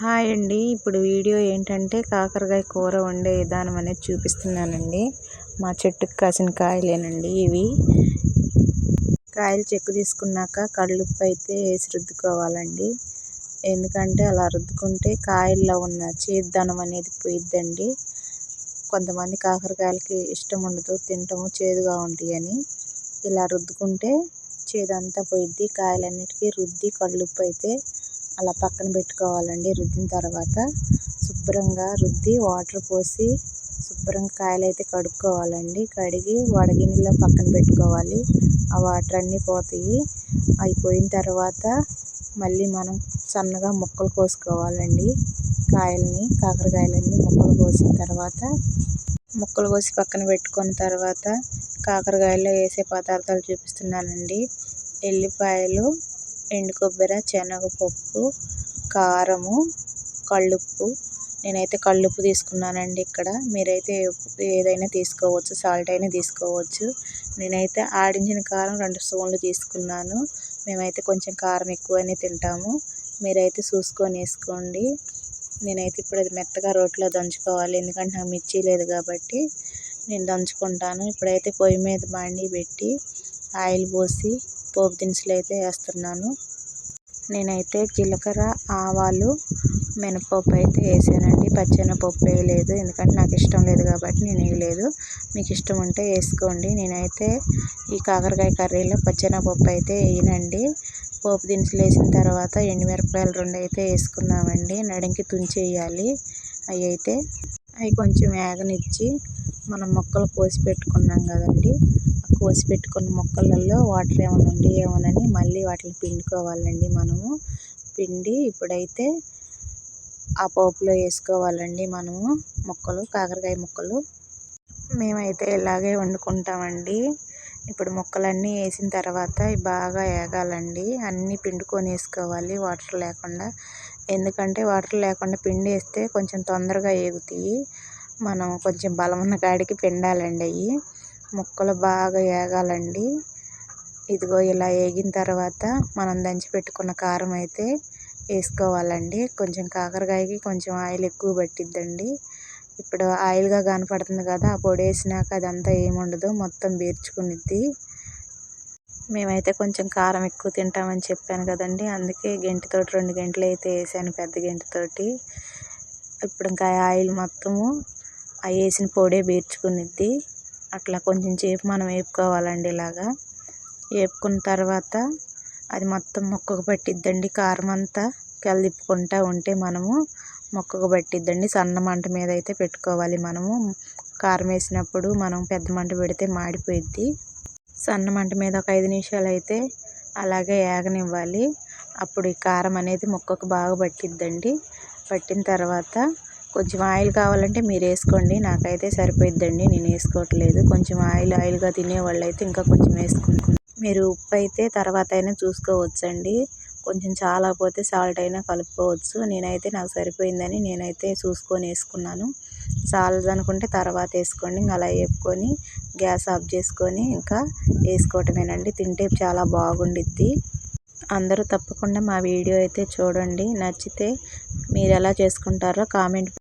Hi అండి. ఇప్పుడు video ఏంటంటే కాకరకాయ కూర వండే విధానం అనేది చూపిస్తున్నానండి. మా చెట్టుకు కాసిన కాయలేనండి ఇవి. కాయలు చెక్కు తీసుకున్నాక కళ్ళుప్పు అయితే వేసి రుద్దుకోవాలండి. ఎందుకంటే అలా రుద్దుకుంటే కాయల్లో ఉన్న చేదుదనం అనేది పోయిద్దండి. కొంతమంది కాకరకాయలకి ఇష్టం ఉండదు తినటము చేదుగా ఉంటాయని. ఇలా రుద్దుకుంటే చేదంతా పోయిద్ది కాయలన్నిటికీ రుద్ది కళ్ళుప్పు అయితే అలా పక్కన పెట్టుకోవాలండి. రుద్దిన తర్వాత శుభ్రంగా రుద్ది వాటర్ పోసి శుభ్రంగా కాయలు అయితే కడుక్కోవాలండి. కడిగి వడగిన్నెలో పక్కన పెట్టుకోవాలి. ఆ వాటర్ అన్నీ పోతాయి. అయిపోయిన తర్వాత మళ్ళీ మనం సన్నగా ముక్కలు కోసుకోవాలండి. కాయల్ని కాకరకాయలన్నీ ముక్కలు కోసిన తర్వాత ముక్కలు కోసి పక్కన పెట్టుకున్న తర్వాత కాకరకాయలో వేసే పదార్థాలు చూపిస్తున్నానండి. ఎల్లిపాయలు ఎండు కొబ్బరి శనగపప్పు కారము కళ్ళుప్పు నేనైతే కళ్ళుప్పు తీసుకున్నానండి ఇక్కడ. మీరైతే ఏదైనా తీసుకోవచ్చు సాల్ట్ అయినా తీసుకోవచ్చు. నేనైతే ఆడించిన కారం రెండు స్పూన్లు తీసుకున్నాను. మేమైతే కొంచెం కారం ఎక్కువనే తింటాము. మీరైతే చూసుకొని వేసుకోండి. నేనైతే ఇప్పుడు అది మెత్తగా రోట్లో దంచుకోవాలి. ఎందుకంటే నాకు మిర్చి లేదు కాబట్టి నేను దంచుకుంటాను. ఇప్పుడైతే పొయ్యి మీద బాండి పెట్టి ఆయిల్ పోసి పోపు దినుసులు అయితే వేస్తున్నాను. నేనైతే జీలకర్ర ఆవాలు మినపప్పు అయితే వేసానండి. పచ్చెనపప్పు వేయలేదు. ఎందుకంటే నాకు ఇష్టం లేదు కాబట్టి నేను వేయలేదు. మీకు ఇష్టం ఉంటే వేసుకోండి. నేనైతే ఈ కాకరకాయ కర్రీలో పచ్చెనపప్పు అయితే వేయనండి. పోపు దినుసులు వేసిన తర్వాత ఎండుమిరపకాయలు రెండు అయితే వేసుకున్నామండి నడికి తుంచేయాలి అవి అయితే అవి కొంచెం వేగనిచ్చి మనం మొక్కలు కోసి పెట్టుకున్నాం కదండి. కోసి పెట్టుకున్న మొక్కలలో వాటర్ ఏమైనా ఉండేమోనని మళ్ళీ వాటిని పిండుకోవాలండి మనము. పిండి ఇప్పుడైతే ఆ పోపులో వేసుకోవాలండి మనము ముక్కలు కాకరకాయ ముక్కలు. మేమైతే ఇలాగే వండుకుంటామండి. ఇప్పుడు ముక్కలన్నీ వేసిన తర్వాత బాగా వేగాలండి అన్నీ పిండుకొని వేసుకోవాలి వాటర్ లేకుండా. ఎందుకంటే వాటర్ లేకుండా పిండి వేస్తే కొంచెం తొందరగా ఏగుతాయి. మనం కొంచెం బలం ఉన్న కాడికి పిండాలండి అవి. ముక్కలు బాగా వేగాలండి ఇదిగో ఇలా వేగిన తర్వాత మనం దంచి పెట్టుకున్న కారం అయితే వేసుకోవాలండి. కొంచెం కాకరకాయకి కొంచెం ఆయిల్ ఎక్కువ పట్టిద్దండి. ఇప్పుడు ఆయిల్గా కనపడుతుంది కదా ఆ పొడి వేసినాక అదంతా ఏముండదు మొత్తం బీర్చుకునిద్ది. మేమైతే కొంచెం కారం ఎక్కువ తింటామని చెప్పాను కదండి. అందుకే గెంటితోటి రెండు గంటలు అయితే వేసాను పెద్ద గెంటితోటి. ఇప్పుడు ఇంకా ఆయిల్ మొత్తము ఆ వేసిన పొడే బీర్చుకునిద్ది. అట్లా కొంచెం సేపు మనం వేపుకోవాలండి ఇలాగా. వేపుకున్న తర్వాత అది మొత్తం ముక్కకు పట్టిద్దండి. కారం అంతా కలిపుకుంటూ ఉంటే మనము ముక్కకు పట్టిద్దండి. సన్న మంట మీద అయితే పెట్టుకోవాలి మనము. కారం వేసినప్పుడు మనం పెద్ద మంట పెడితే మాడిపోయిద్ది. సన్న మంట మీద ఒక ఐదు నిమిషాలు అయితే అలాగే ఏగనివ్వాలి. అప్పుడు ఈ కారం అనేది ముక్కకు బాగా పట్టిద్దండి. పట్టిన తర్వాత కొంచెం ఆయిల్ కావాలంటే మీరు వేసుకోండి. నాకైతే సరిపోయిద్దండి. నేను వేసుకోవట్లేదు. కొంచెం ఆయిల్ ఆయిల్గా తినేవాళ్ళు అయితే ఇంకా కొంచెం వేసుకుంటారు మీరు ఉప్పు అయితే తర్వాత అయినా చూసుకోవచ్చండి. కొంచెం చాలా పోతే సాల్ట్ అయినా కలుపుకోవచ్చు. నేనైతే నాకు సరిపోయిందని నేనైతే చూసుకొని వేసుకున్నాను. చాలదు అనుకుంటే తర్వాత వేసుకోండి. ఇంకా అలా వేపుకొని గ్యాస్ ఆఫ్ చేసుకొని ఇంకా వేసుకోవటమేనండి. తింటే చాలా బాగుండిద్ది. అందరూ తప్పకుండా మా వీడియో అయితే చూడండి. నచ్చితే మీరు ఎలా చేసుకుంటారో కామెంట్